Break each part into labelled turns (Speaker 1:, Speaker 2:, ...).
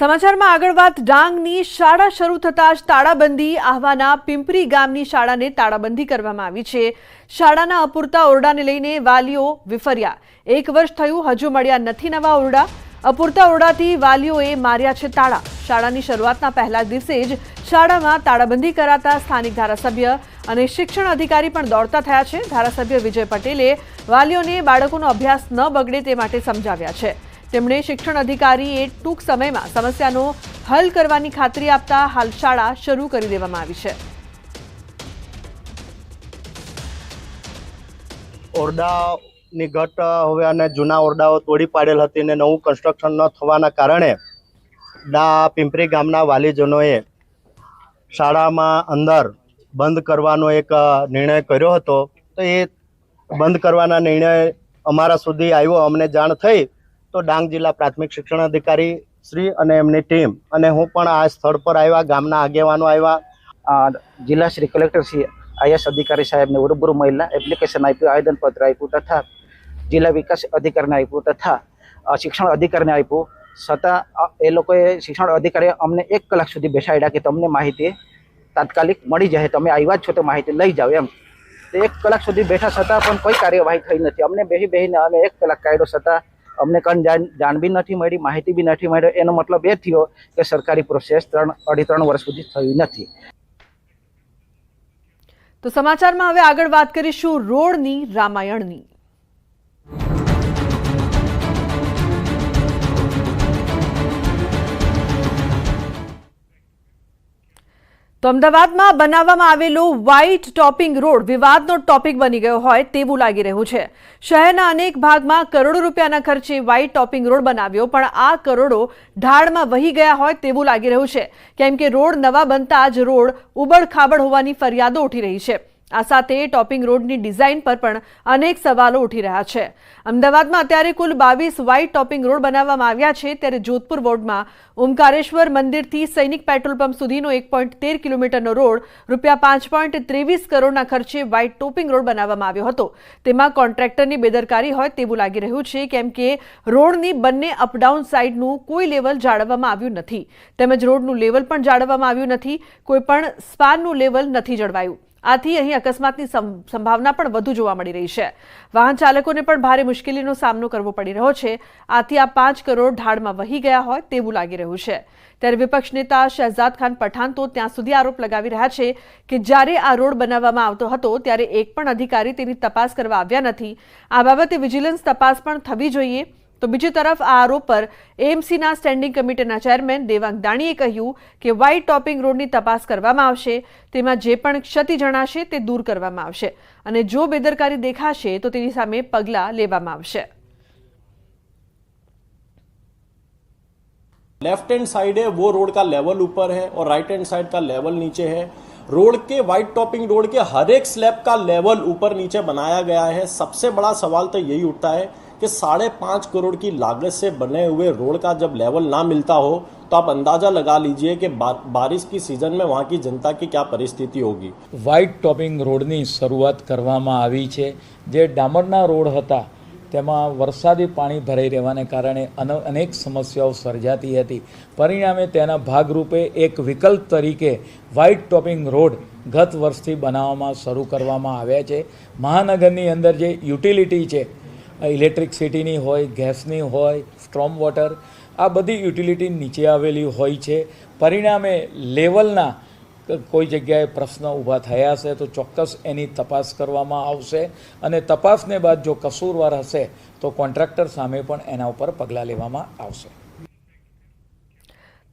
Speaker 1: સમાચારમાં આગળ વાત, ડાંગની શાળા શરૂ થતાં જ તાળાબંધી આહવાના પિંપરી ગામની શાળાને તાળાબંધી કરવામાં આવી છે. શાળાના અપૂરતા ઓરડાને લઈને વાલીઓ વિફર્યા. એક વર્ષ થયું, હજુ મળ્યા નથી નવા ઓરડા. અપૂરતા ઓરડાથી વાલીઓએ માર્યા છે તાળા. શાળાની શરૂઆતના પહેલા દિવસે જ શાળામાં તાળાબંધી કરાતા સ્થાનિક ધારાસભ્ય અને શિક્ષણ અધિકારી પણ દોડતા થયા છે. ધારાસભ્ય વિજય પટેલે વાલીઓને બાળકોનો અભ્યાસ ન બગડે તે માટે સમજાવ્યા છે. તેમણે શિક્ષણ અધિકારીએ ટૂંક સમયમાં સમસ્યાનો હલ કરવાની ખાતરી આપતા હાલ શાળા શરૂ કરી દેવામાં આવી છે.
Speaker 2: ઓરડાની ઘટ હવે અને જૂના ઓરડાઓ તોડી પાડેલ હતી અને નવું કન્સ્ટ્રક્શન ન થવાના કારણે ડા પિંપરી ગામના વાલીજનોએ શાળામાં અંદર બંધ કરવાનો એક નિર્ણય કર્યો હતો. તો એ બંધ કરવાના નિર્ણય અમારા સુધી આવ્યો. અમને જાણ થઈ તો ડાંગ જિલ્લા પ્રાથમિક શિક્ષણ અધિકારી શ્રી અને એમની ટીમ અને હું પણ આ સ્થળ પર આવ્યા, ગામના આગેવાનો આવ્યા.
Speaker 3: જિલ્લા શ્રી કલેક્ટર શ્રી આઈએસ અધિકારી સાહેબને રૂબરૂ મહિલા એપ્લિકેશન આપ્યું, આવેદનપત્ર આપ્યું તથા જિલ્લા વિકાસ અધિકારીને આપ્યું તથા શિક્ષણ અધિકારીને આપ્યું. છતાં એ લોકોએ શિક્ષણ અધિકારીએ અમને એક કલાક સુધી બેસાડ્યા કે તમને માહિતી તાત્કાલિક મળી જાય, તમે આવ્યા જ છો તો માહિતી લઈ જાઓ એમ. એક કલાક સુધી બેઠા છતાં પણ કોઈ કાર્યવાહી થઈ નથી. અમને બેહી બેહીને અમે એક કલાક કાઢ્યો છતાં અમને કંઈ જાણ બી નથી મળી, માહિતી બી નથી મળી. એનો મતલબ એ થયો કે સરકારી પ્રોસેસ ત્રણ અઢી ત્રણ વર્ષ સુધી થઈ નથી.
Speaker 1: તો સમાચારમાં હવે આગળ વાત કરીશું રોડની, રામાયણની. તો અમદાવાદમાં બનાવવામાં આવેલો વ્હાઇટ ટોપિંગ રોડ વિવાદનો ટોપિક બની ગયો હોય તેવું લાગી રહ્યું છે. શહેરના અનેક ભાગમાં કરોડો રૂપિયાના ખર્ચે વ્હાઇટ ટોપિંગ રોડ બનાવ્યો, પણ આ કરોડો ઢાળમાં વહી ગયા હોય તેવું લાગી રહ્યું છે. કેમ કે રોડ નવા બનતા જ રોડ ઉબડ-ખાબડ હોવાની ફરિયાદો ઉઠી રહી છે. આ સાથે ટોપિંગ રોડની ડિઝાઇન પર પણ અનેક સવાલો ઉઠી રહ્યા છે. અમદાવાદમાં અત્યારે કુલ બાવીસ વ્હાઇટ ટોપિંગ રોડ બનાવવામાં આવ્યા છે. ત્યારે જોધપુર વોર્ડમાં ઓમકારેશ્વર મંદિરથી સૈનિક પેટ્રોલ પંપ સુધીનો એક પોઈન્ટ તેર કિલોમીટરનો રોડ રૂપિયા પાંચ પોઈન્ટ ત્રેવીસ કરોડના ખર્ચે વ્હાઇટ ટોપિંગ રોડ બનાવવામાં આવ્યો હતો. તેમાં કોન્ટ્રાક્ટરની બેદરકારી હોય તેવું લાગી રહ્યું છે, કેમ કે રોડની બંને અપડાઉન સાઇડનું કોઈ લેવલ જાળવવામાં આવ્યું નથી. તેમજ રોડનું લેવલ પણ જાળવવામાં આવ્યું નથી. કોઈ પણ સ્પાનનું લેવલ નથી જળવાયું. આથી અહીં અકસ્માતની સંભાવના પણ વધુ જોવા મળી રહી છે. વાહન ચાલકોને પણ ભારે મુશ્કેલીનો સામનો કરવો પડી રહ્યો છે. આથી આ પાંચ કરોડ ઢાળમાં વહી ગયા હોય તેવું લાગી રહ્યું છે. ત્યારે વિપક્ષ નેતા શહેજાદ ખાન પઠાણ તો ત્યાં સુધી આરોપ લગાવી રહ્યા છે કે જ્યારે આ રોડ બનાવવામાં આવતો હતો ત્યારે એક પણ અધિકારી તેની તપાસ કરવા આવ્યા નથી. આ બાબતે વિજિલન્સ તપાસ પણ થવી જોઈએ. તો બીજી તરફ આ આરોપ પર એએમસીના સ્ટેન્ડિંગ કમિટીના ચેરમેન દેવાંગ દાણીએ કહ્યું કે વ્હાઇટ ટોપિંગ રોડની તપાસ કરવામાં આવશે તેમાં જે પણ ક્ષતિ જણાશે તે દૂર કરવામાં આવશે અને જો બેદરકારી દેખાશે તો તેની સામે પગલાં લેવામાં આવશે
Speaker 4: लेफ्ट हैंड साइड है वो रोड का लेवल ऊपर है और राइट हैंड साइड का लेवल नीचे है रोड के वाइट टॉपिंग रोड के हर एक स्लैब का लेवल ऊपर नीचे बनाया गया है सबसे बड़ा सवाल तो यही उठता है कि साढ़े पाँच करोड़ की लागत से बने हुए रोड का जब लेवल ना मिलता हो तो आप अंदाजा लगा लीजिए कि बा, बारिश की सीजन में वहाँ की जनता की क्या परिस्थिति होगी
Speaker 5: વ્હાઇટ ટોપિંગ રોડની શરૂઆત કરવામાં આવી છે જે ડામરના રોડ હતા તેમાં વરસાદી પાણી ભરાઈ રહેવાને કારણે અન અનેક સમસ્યાઓ સર્જાતી હતી પરિણામે તેના ભાગરૂપે એક વિકલ્પ તરીકે વ્હાઇટ ટોપિંગ રોડ ગત વર્ષથી બનાવવામાં શરૂ કરવામાં આવ્યા છે મહાનગરની અંદર જે યુટિલિટી છે ઇલેક્ટ્રિકસિટીની હોય ગેસની હોય સ્ટ્રોમ વોટર આ બધી યુટિલિટી નીચે આવેલી હોય છે. પરિણામે લેવલના કોઈ જગ્યાએ પ્રશ્ન ઊભા થયા હશે તો ચોક્કસ એની તપાસ કરવામાં આવશે. અને તપાસને બાદ જો કસૂરવાર હશે તો કોન્ટ્રાક્ટર સામે પણ એના ઉપર પગલાં લેવામાં આવશે.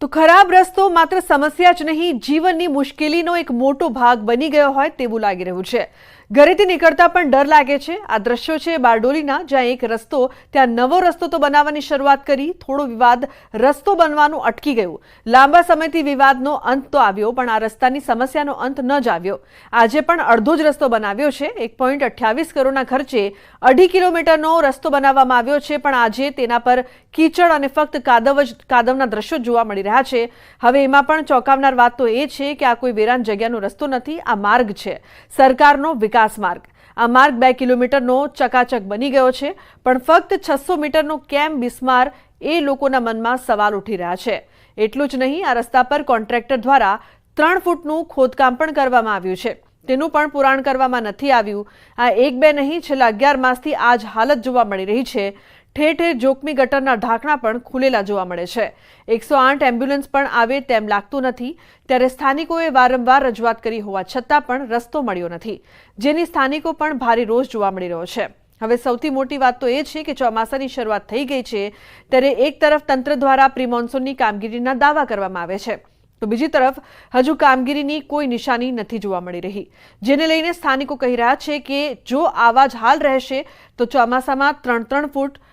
Speaker 1: તો ખરાબ રસ્તો માત્ર સમસ્યા જ નહીં, જીવનની મુશ્કેલીનો એક મોટો ભાગ બની ગયો હોય તેવું લાગી રહ્યું છે. ઘરેથી નીકળતા પણ ડર લાગે છે. આ દ્રશ્યો છે બારડોલીના, જ્યાં એક રસ્તો, ત્યાં નવો રસ્તો તો બનાવવાની શરૂઆત કરી, થોડો વિવાદ રસ્તો બનવાનું અટકી ગયું. લાંબા સમયથી વિવાદનો અંત તો આવ્યો, પણ આ રસ્તાની સમસ્યાનો અંત ન જ આવ્યો. આજે પણ અડધો જ રસ્તો બનાવ્યો છે. એક પોઈન્ટ અઠ્યાવીસ કરોડના ખર્ચે અઢી કિલોમીટરનો રસ્તો બનાવવામાં આવ્યો છે, પણ આજે તેના પર કીચડ અને ફક્ત કાદવ જ, કાદવના દ્રશ્યો જોવા મળી રહ્યા છે. હવે એમાં પણ ચોંકાવનાર વાત તો એ છે કે આ કોઈ વેરાન જગ્યાનો રસ્તો નથી, આ માર્ગ છે. સરકારનો વિકાસ માર્ગ. આ માર્ગ બે કિલોમીટરનો ચકાચક બની ગયો છે, પણ ફક્ત છસો મીટરનો કેમ બિસ્માર એ લોકોના મનમાં સવાલ ઉઠી રહ્યા છે. એટલું જ નહીં, આ રસ્તા પર કોન્ટ્રાક્ટર દ્વારા ત્રણ ફૂટનું ખોદકામ પણ કરવામાં આવ્યું છે. તેનું પણ પુરાણ કરવામાં નથી આવ્યું. આ એક બે નહીં, છેલ્લા અગિયાર માસથી આ જ હાલત જોવા મળી રહી છે. ઠેર ઠેર જોખમી ગટરના ઢાંકણા પણ ખુલેલા જોવા મળે છે. એકસો આઠ એમ્બ્યુલન્સ પણ આવે તેમ લાગતું નથી. ત્યારે સ્થાનિકોએ વારંવાર રજૂઆત કરી હોવા છતાં પણ રસ્તો મળ્યો નથી. જેની સ્થાનિકો પણ ભારે રોષ જોવા મળી રહ્યો છે. હવે સૌથી મોટી વાત તો એ છે કે ચોમાસાની શરૂઆત થઈ ગઈ છે ત્યારે એક તરફ તંત્ર દ્વારા પ્રિમોન્સૂનની કામગીરીના દાવા કરવામાં આવે છે. તો બીજી તરફ હજુ કામગીરીની કોઈ નિશાની નથી જોવા મળી રહી. જેને લઈને સ્થાનિકો કહી રહ્યા છે કે જો આવા જ હાલ રહેશે તો ચોમાસામાં ત્રણ ત્રણ ફૂટ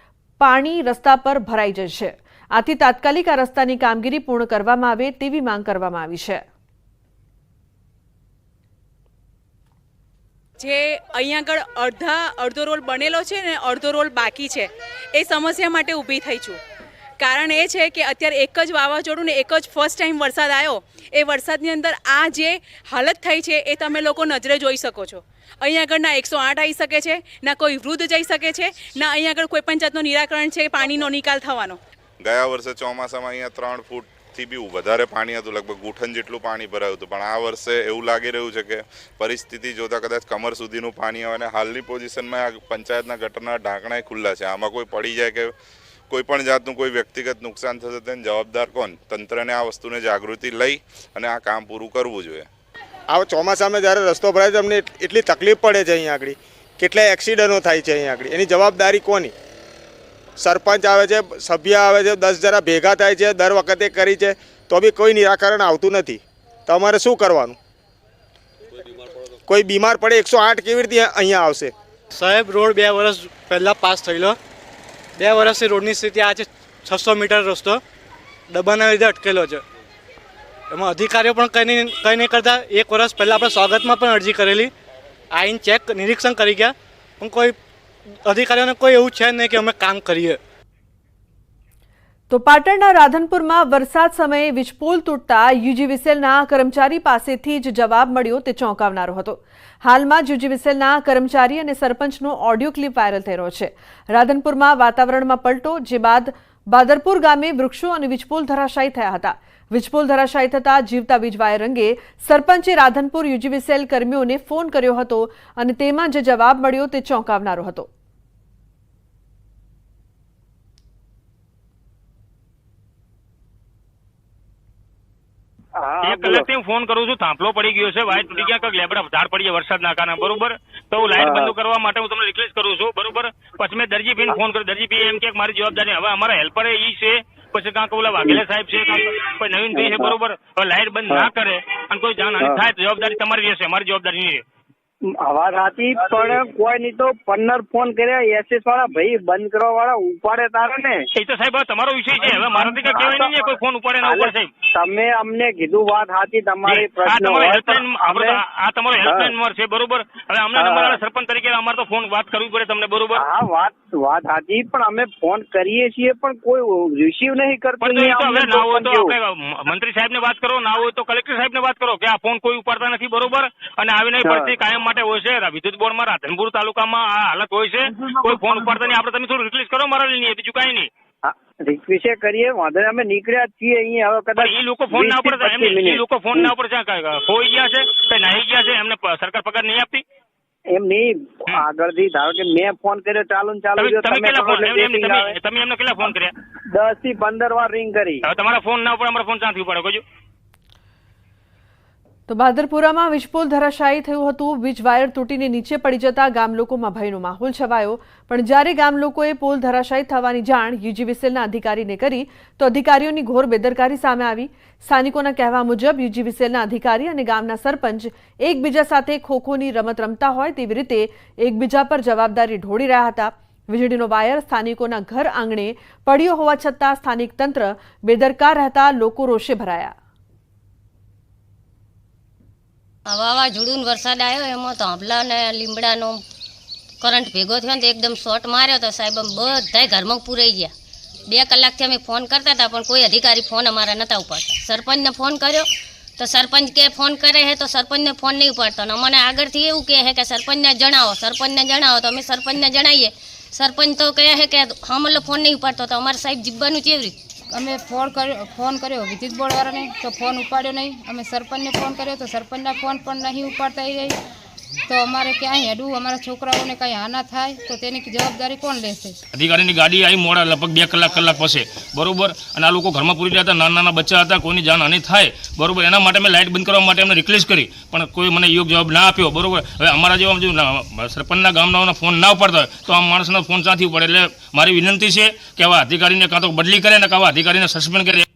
Speaker 1: પાણી રસ્તા પર ભરાઈ જશે આથી તાત્કાલિક આ રસ્તાની કામગીરી પૂર્ણ કરવામાં આવે તેવી માંગ કરવામાં આવી છે.
Speaker 6: જે અહીંયા આગળ અડધા અડધો રોલ બનેલો છે ને અડધો રોલ બાકી છે, એ સમસ્યા માટે ઊભી થઈ છું. કારણ એ છે કે અત્યારે એક જ વાવાઝોડું ને એક જ ફર્સ્ટ ટાઈમ વરસાદ આવ્યો. એ વરસાદની અંદર આ જે હાલત થઈ છે એ તમે લોકો નજરે જોઈ શકો છો. અહીંયા આગળ ના એકસો આઠ આવી શકે છે, ના કોઈ વૃદ્ધ જઈ શકે છે, ના અહીંયા આગળ કોઈ પણ જાતનું નિરાકરણ છે, પાણીનો નિકાલ થવાનો.
Speaker 7: ગયા વર્ષે ચોમાસામાં અહીંયા ત્રણ ફૂટથી બી વધારે પાણી હતું, લગભગ ગુઠન જેટલું પાણી ભરાયું હતું. પણ આ વર્ષે એવું લાગી રહ્યું છે કે પરિસ્થિતિ જોતા કદાચ કમર સુધીનું પાણી આવે અને હાલની પોઝિશનમાં આ પંચાયતના ગટરના ઢાંકણાય ખુલ્લા છે. આમાં કોઈ પડી જાય કે કોઈ પણ જાતનું કોઈ વ્યક્તિગત નુકસાન થશે તેને જવાબદાર કોણ? તંત્રને આ વસ્તુને જાગૃતિ લઈ અને આ કામ પૂરું કરવું જોઈએ.
Speaker 8: આ ચોમાસામાં જ્યારે રસ્તો ભરાય છે અમને એટલી તકલીફ પડે છે અહીંયા આગળ. કેટલા એક્સિડન્ટો થાય છે અહીંયા આગળ. એની જવાબદારી કોની? સરપંચ આવે છે સભ્ય આવે છે દસ જણા ભેગા થાય છે દર વખતે કરી છે તો બી કોઈ નિરાકરણ આવતું નથી. તમારે શું કરવાનું? કોઈ બીમાર પડે એકસો આઠ કેવી રીતે અહીંયા આવશે?
Speaker 9: સાહેબ રોડ બે વર્ષ પહેલાં પાસ થયેલો. બે વર્ષથી રોડની સ્થિતિ આ છે, છસો મીટર રસ્તો. ડબ્બાના લીધે અટકેલો છે. એમાં અધિકારીઓ પણ કંઈ નહીં કંઈ નહીં કરતા. એક વર્ષ પહેલાં આપણે સ્વાગતમાં પણ અરજી કરેલી. આઈન ચેક, નિરીક્ષણ કરી ગયા. પણ કોઈ અધિકારીઓને કોઈ એવું છે નહીં કે અમે કામ કરીએ.
Speaker 1: તો પાટણના રાધનપુરમાં વરસાદ સમયે વીજપોલ તૂટતા યુજીવીસેલના કર્મચારી પાસેથી જ જવાબ મળ્યો તે ચોંકાવનારો હતો. હાલમાં જ યુજીવીસેલના કર્મચારી અને સરપંચનો ઓડિયો ક્લિપ વાયરલ થઈ રહ્યો છે. રાધનપુરમાં વાતાવરણમાં પલટો, જે બાદ બાદરપુર ગામે વૃક્ષો અને વીજપોલ ધરાશાયી થયા હતા. વીજપોલ ધરાશાયી થતા જીવતા વીજ વાયર અંગે સરપંચે રાધનપુર યુજીવીસેલ કર્મીઓને ફોન કર્યો હતો અને તેમાં જે જવાબ મળ્યો તે ચોંકાવનારો હતો.
Speaker 10: એક કલાકથી હું ફોન કરું છું થાંભલો પડી ગયો છે વાયર તૂટી ગયા કંઈક લેબડા ઝાડ પડી ગયા વરસાદના કારણે બરોબર? તો હું લાઈટ બંધ કરવા માટે હું તમને રિક્વેસ્ટ કરું છું બરોબર? પછી મેં દરજીભાઈને ફોન કર્યો દરજીભાઈ એમ કે મારી જવાબદારી હવે અમારા હેલ્પર ઈ છે. પછી કાંક ઓલા વાઘેલા સાહેબ છે કાંક કોઈ નવીનભાઈ છે બરોબર? હવે લાઈટ બંધ ના કરે અને કોઈ જાનહાની થાય તો જવાબદારી તમારી રહેશે અમારી જવાબદારી નહીં
Speaker 11: વાત હતી પણ કોઈ નહીં તો પંદર ફોન કર્યા એસએસ વાળા ભાઈ બંધ કરવા વાળા ઉપાડે તારે ને.
Speaker 10: એ તો સાહેબ તમારો વિષય છે. હવે મારાથી કઈ કહેવાય નહીં કોઈ ફોન ઉપાડે ના ઉપાડે
Speaker 11: તમે અમને કીધું વાત હતી તમારી પ્રશ્ન
Speaker 10: આ તમારો હેલ્પલાઈન નંબર છે બરોબર? હવે અમને
Speaker 11: હા.
Speaker 10: સરપંચ તરીકે અમારે તો ફોન વાત કરવી પડે તમને બરોબર?
Speaker 11: હા વાત વાત હતી પણ અમે ફોન કરીએ છીએ પણ કોઈ રિસીવ નહીં કરતું
Speaker 10: હવે ના હોય તો મંત્રી સાહેબ ને વાત કરો ના હોય તો કલેક્ટર સાહેબ ને વાત કરો કે આ ફોન કોઈ ઉપાડતા નથી બરોબર? અને આવી નહીં. પડતી કાયમ માટે હોય છે. વિદ્યુત બોર્ડમાં રાધનપુર તાલુકામાં આ હાલત હોય છે. કોઈ ફોન ઉપાડતા નહીં આપણે તમે થોડું રિક્વેસ્ટ કરો મારા નહીં બીજું કાંઈ નહીં.
Speaker 11: રિક્વેસ્ટ કરીએ વાંધો અમે નીકળ્યા છીએ અહીંયા હવે કદાચ
Speaker 10: એ લોકો ફોન ના
Speaker 11: 20
Speaker 10: પડે એમ એ લોકો ફોન ના પડે ખોઈ ગયા છે કઈ નાહી ગયા છે એમને સરકાર પગાર નહીં આપતી?
Speaker 11: એમ નહીં. આગળથી ધારો કે મેં ફોન કર્યો ચાલુ ચાલુ
Speaker 10: તમે તમે એમને કેટલા ફોન કર્યા?
Speaker 11: દસથી પંદર વાર રિંગ કરી.
Speaker 10: હવે તમારા ફોન ના ઉપર અમારા ફોન ક્યાંથી ઉપાડો કહેજો
Speaker 1: તો બાદરપુરામાં વીજપોલ ધરાશાયી થયું હતું. વીજ વાયર તૂટીને નીચે પડી જતા ગામ લોકોમાં ભયનો માહોલ છવાયો. પણ જ્યારે ગામ લોકોએ પોલ ધરાશાયી થવાની જાણ યુજીવીસીએલના અધિકારીને કરી, તો અધિકારીઓની ઘોર બેદરકારી સામે આવી. સ્થાનિકોના કહેવા મુજબ યુજીવીસીએલના અધિકારી અને ગામના સરપંચ એકબીજા સાથે ખોખોની રમત રમતા હોય તેવી રીતે એકબીજા પર જવાબદારી ઢોળી રહ્યા હતા. વીજળીનો વાયર સ્થાનિકોના ઘર આંગણે પડ્યો હોવા છતાં સ્થાનિક તંત્ર બેદરકાર રહેતા લોકો રોષે ભરાયા
Speaker 12: આ વાવાઝોડું વરસાદ આવ્યો, એમાં તો આંબલા ને લીમડાનો કરંટ ભેગો થયો ને એકદમ શોર્ટ માર્યો તો સાહેબ આમ બધાય ઘરમાં પૂરાઈ ગયા. બે કલાકથી અમે ફોન કરતા હતા, પણ કોઈ અધિકારી ફોન અમારા નહોતા ઉપાડતા. સરપંચને ફોન કર્યો, તો સરપંચ કે ફોન કરે છે તો સરપંચને ફોન નહીં ઉપાડતો. ને અમને આગળથી એવું કહે છે કે સરપંચને જણાવો સરપંચને જણાવો, તો અમે સરપંચને જણાવીએ સરપંચ તો કહે છે કે હા મતલબ ફોન નહીં ઉપાડતો, તો અમારે સાહેબ જીવવાનું કેવી
Speaker 13: અમે ફોન કર્યો ફોન કર્યો વિદ્યુત બોર્ડવાળાને, તો ફોન ઉપાડ્યો નહીં. અમે સરપંચને ફોન કર્યો, તો સરપંચના ફોન પણ નહીં ઉપાડતા રહી. તો અમારે ક્યાંય હેડવું, અમારા છોકરાઓને કાંઈ આના થાય, તો તેની જવાબદારી કોણ લેશે?
Speaker 10: અધિકારીની ગાડી આવી મોડા લગભગ બે કલાક કલાક પછી. બરોબર? અને આ લોકો ઘરમાં પૂરી રહ્યા હતા નાના નાના બચ્ચા હતા, કોઈની જાન હાની થાય. બરોબર? એના માટે મેં લાઇટ બંધ કરવા માટે એમને રિક્વેસ્ટ કરી. પણ કોઈ મને યોગ્ય જવાબ ના આપ્યો. બરોબર? હવે અમારા જેવા સરપંચના ગામના ફોન ના ઉપાડતા તો આ માણસના ફોન ક્યાંથી પડે એટલે મારી વિનંતી છે કે આવા અધિકારીને કાં તો બદલી કરે ને કાં અધિકારીને સસ્પેન્ડ કરે.